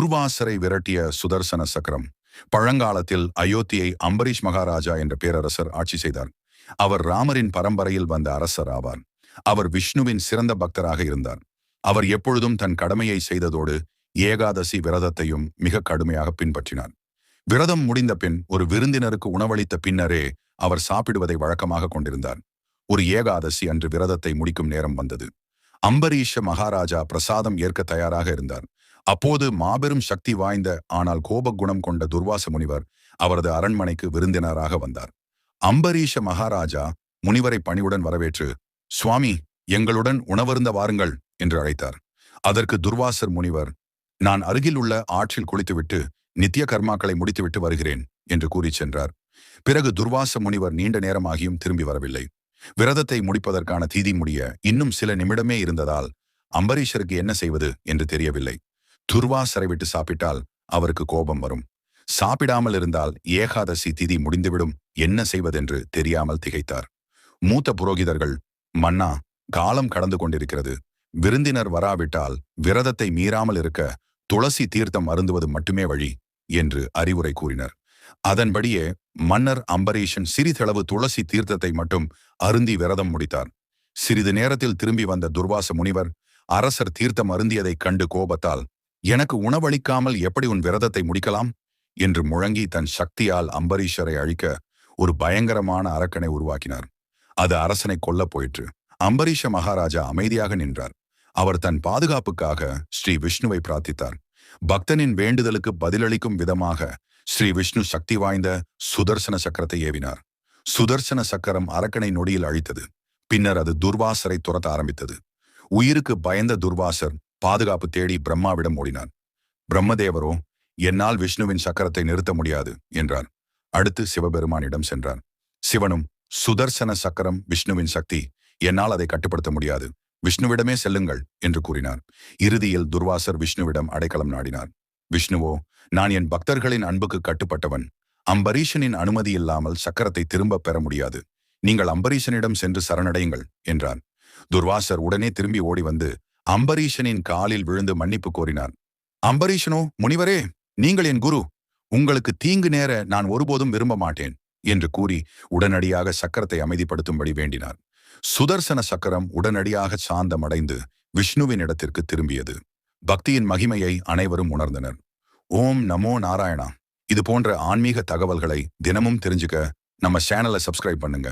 துர்வாசரை விரட்டிய சுதர்சன சக்கரம். பழங்காலத்தில் அயோத்தியை அம்பரீஷ் மகாராஜா என்ற பேரரசர் ஆட்சி செய்தார். அவர் ராமரின் பரம்பரையில் வந்த அரசர் ஆவார். அவர் விஷ்ணுவின் சிறந்த பக்தராக இருந்தார். அவர் எப்பொழுதும் தன் கடமையை செய்ததோடு ஏகாதசி விரதத்தையும் மிக கடுமையாக பின்பற்றினார். விரதம் முடிந்த பின் ஒரு விருந்தினருக்கு உணவளித்த பின்னரே அவர் சாப்பிடுவதை வழக்கமாக கொண்டிருந்தார். ஒரு ஏகாதசி அன்று விரதத்தை முடிக்கும் நேரம் வந்தது. அம்பரீஷ மகாராஜா பிரசாதம் ஏற்க தயாராக இருந்தார். அப்போது மாபெரும் சக்தி வாய்ந்த ஆனால் கோப குணம் கொண்ட துர்வாச முனிவர் அவரது அரண்மனைக்கு விருந்தினராக வந்தார். அம்பரீஷ மகாராஜா முனிவரை பணிவுடன் வரவேற்று சுவாமி எங்களுடன் உணவருந்த வாருங்கள் என்று அழைத்தார். அதற்கு துர்வாசர் முனிவர் நான் அருகில் உள்ள ஆற்றில் குளித்துவிட்டு நித்திய கர்மாக்களை முடித்துவிட்டு வருகிறேன் என்று கூறி சென்றார். பிறகு துர்வாச முனிவர் நீண்ட நேரமாகியும் திரும்பி வரவில்லை. விரதத்தை முடிப்பதற்கான தீதி முடிய இன்னும் சில நிமிடமே இருந்ததால் அம்பரீஷருக்கு என்ன செய்வது என்று தெரியவில்லை. துர்வாசரை விட்டு சாப்பிட்டால் அவருக்கு கோபம் வரும். சாப்பிடாமல் இருந்தால் ஏகாதசி திதி முடிந்துவிடும். என்ன செய்வதென்று தெரியாமல் திகைத்தார். மூத்த புரோகிதர்கள் மன்னா காலம் கடந்து கொண்டிருக்கிறது. விருந்தினர் வராவிட்டால் விரதத்தை மீறாமல் இருக்க துளசி தீர்த்தம் அருந்துவது மட்டுமே வழி என்று அறிவுரை கூறினர். அதன்படியே மன்னர் அம்பரீஷன் சிறிதளவு துளசி தீர்த்தத்தை மட்டும் அருந்தி விரதம் முடித்தார். சிறிது நேரத்தில் திரும்பி வந்த துர்வாச முனிவர் அரசர் தீர்த்தம் அருந்தியதைக் கண்டு கோபத்தால் எனக்கு உணவளிக்காமல் எப்படி உன் விரதத்தை முடிக்கலாம்? என்று முழங்கி தன் சக்தியால் அம்பரீஷரை அழிக்க ஒரு பயங்கரமான அரக்கனை உருவாக்கினார். அது அரசனை கொல்லப் போயிற்று. அம்பரீஷ மகாராஜா அமைதியாக நின்றார். அவர் தன் பாதுகாப்புக்காக ஸ்ரீ விஷ்ணுவை பிரார்த்தித்தார். பக்தனின் வேண்டுதலுக்கு பதிலளிக்கும் விதமாக ஸ்ரீ விஷ்ணு சக்தி வாய்ந்த சுதர்சன சக்கரத்தை ஏவினார். சுதர்சன சக்கரம் அரக்கனை நொடியில் அழித்தது. பின்னர் அது துர்வாசரை துரத்த ஆரம்பித்தது. உயிருக்கு பயந்த துர்வாசர் பாதுகாப்பு தேடி பிரம்மாவிடம் ஓடினான். பிரம்மதேவரோ என்னால் விஷ்ணுவின் சக்கரத்தை நிறுத்த முடியாது என்றார் அடுத்து சிவபெருமானிடம் சென்றார் சிவனும் சுதர்சன சக்கரம் விஷ்ணுவின் சக்தி என்னால் அதை கட்டுப்படுத்த முடியாது. விஷ்ணுவிடமே செல்லுங்கள் என்று கூறினார் இறுதியில் துர்வாசர் விஷ்ணுவிடம் அடைக்கலம் நாடினார். விஷ்ணுவோ நான் என் பக்தர்களின் அன்புக்கு கட்டுப்பட்டவன். அம்பரீஷனின் அனுமதி இல்லாமல் சக்கரத்தை திரும்ப பெற முடியாது. நீங்கள் அம்பரீஷனிடம் சென்று சரணடையுங்கள் என்றார் துர்வாசர் உடனே திரும்பி ஓடி வந்து அம்பரீஷனின் காலில் விழுந்து மன்னிப்பு கோரினார் அம்பரீஷனோ முனிவரே நீங்கள் என் குரு. உங்களுக்கு தீங்கு நேர நான் ஒருபோதும் விரும்ப மாட்டேன் என்று கூறி உடனடியாக சக்கரத்தை அமைதிப்படுத்தும்படி வேண்டினார் சுதர்சன சக்கரம் உடனடியாக சாந்தமடைந்து விஷ்ணுவின் இடத்திற்கு திரும்பியது. பக்தியின் மகிமையை அனைவரும் உணர்ந்தனர். ஓம் நமோ நாராயணா. இது போன்ற ஆன்மீக தகவல்களை தினமும் தெரிஞ்சுக்க நம்ம சேனலை சப்ஸ்கிரைப் பண்ணுங்க.